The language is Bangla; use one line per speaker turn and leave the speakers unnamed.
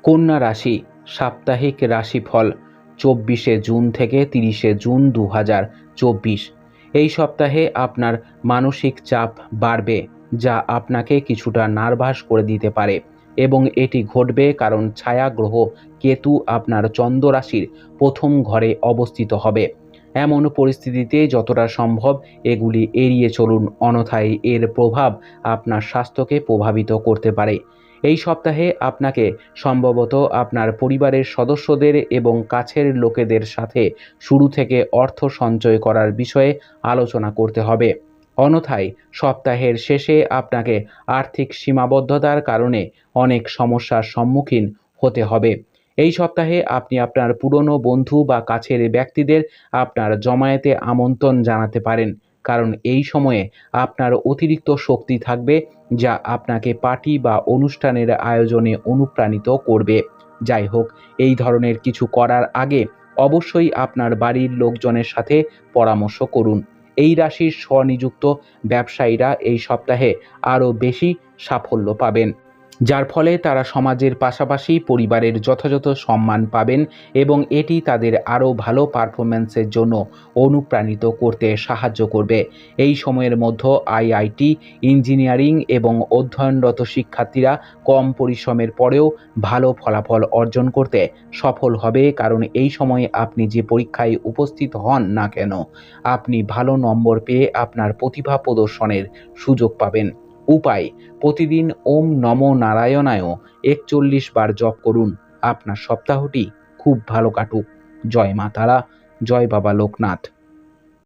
কন্যা রাশি, সাপ্তাহিক রাশিফল, চব্বিশে জুন থেকে তিরিশে জুন দু চব্বিশ। এই সপ্তাহে আপনার মানসিক চাপ বাড়বে, যা আপনাকে কিছুটা নার্ভাস করে দিতে পারে এবং এটি ঘটবে কারণ ছায়া গ্রহ কেতু আপনার চন্দ্র রাশির প্রথম ঘরে অবস্থিত হবে। এমন পরিস্থিতিতে যতটা সম্ভব এগুলি এড়িয়ে চলুন অনথায় এর প্রভাব আপনার স্বাস্থ্যকে প্রভাবিত করতে পারে। এই সপ্তাহে আপনাকে সম্ভবত আপনার পরিবারের সদস্যদের এবং কাছের লোকেদের সাথে শুরু থেকে অর্থ সঞ্চয় করার বিষয়ে আলোচনা করতে হবে। অন্যথায়, সপ্তাহের শেষে আপনাকে আর্থিক সীমাবদ্ধতার কারণে অনেক সমস্যার সম্মুখীন হতে হবে। এই সপ্তাহে আপনি আপনার পুরনো বন্ধু বা কাছের ব্যক্তিদের আপনার জমায়েতে আমন্ত্রণ জানাতে পারেন। কারণ এই সময়ে আপনার অতিরিক্ত শক্তি থাকবে যা আপনাকে পার্টি বা অনুষ্ঠানের আয়োজনে অনুপ্রাণিত করবে। যাই হোক, এই ধরনের কিছু করার আগে অবশ্যই আপনার বাড়ির লোকজনের সাথে পরামর্শ করুন। এই রাশির স্বনিযুক্ত ব্যবসায়ীরা এই সপ্তাহে আরও বেশি সাফল্য পাবেন। যার ফলে তারা সমাজের পাশাপাশি পরিবারের যথাযথ সম্মান পাবেন এবং এটি তাদের আরও ভালো পারফরম্যান্সের জন্য অনুপ্রাণিত করতে সাহায্য করবে। এই সময়ের মধ্যে আইআইটি, ইঞ্জিনিয়ারিং এবং অধ্যয়নরত শিক্ষার্থীরা কম পরিশ্রমের পরেও ভালো ফলাফল অর্জন করতে সফল হবে, কারণ এই সময়ে আপনি যে পরীক্ষায় উপস্থিত হন না কেন, আপনি ভালো নম্বর পেয়ে আপনার প্রতিভা প্রদর্শনের সুযোগ পাবেন। উপায়, প্রতিদিন ওম নম নারায়ণায় একচল্লিশ বার জপ করুন। আপনার সপ্তাহটি খুব ভালো কাটুক। জয় মা তারা, জয় বাবা লোকনাথ।